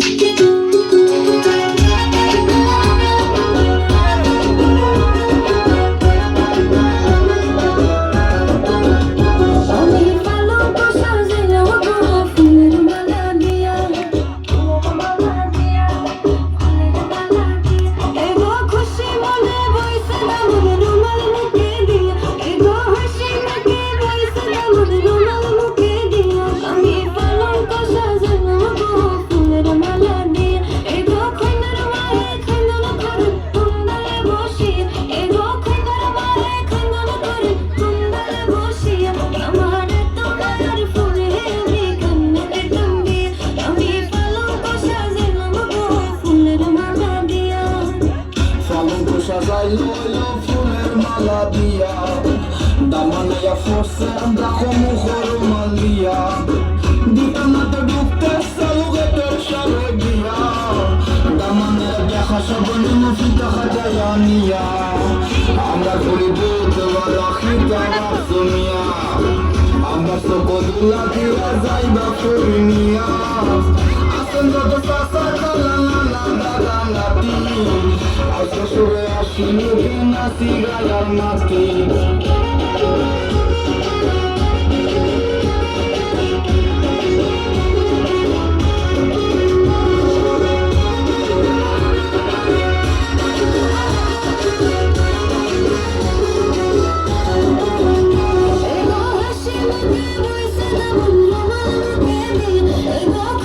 Thank you. সাজাইলো এলো ফুলের মালা দিয়া দামানায়া ফোসে দেখো মুখর মালিয়া দোকানাতে ঢুকতে সালুগেটের সারে গিয়া দামানায়া দেখা সব নিমফিতা খাজায়া নিয়া আমরা ঘুরি বলতে রাখি তারা সুমিয়া আমরা সকদুলা দিয়া যাইবা ফুরিনিয়া Luke na cigala matki Ego hashimo devoise na mulla mana kendi Ego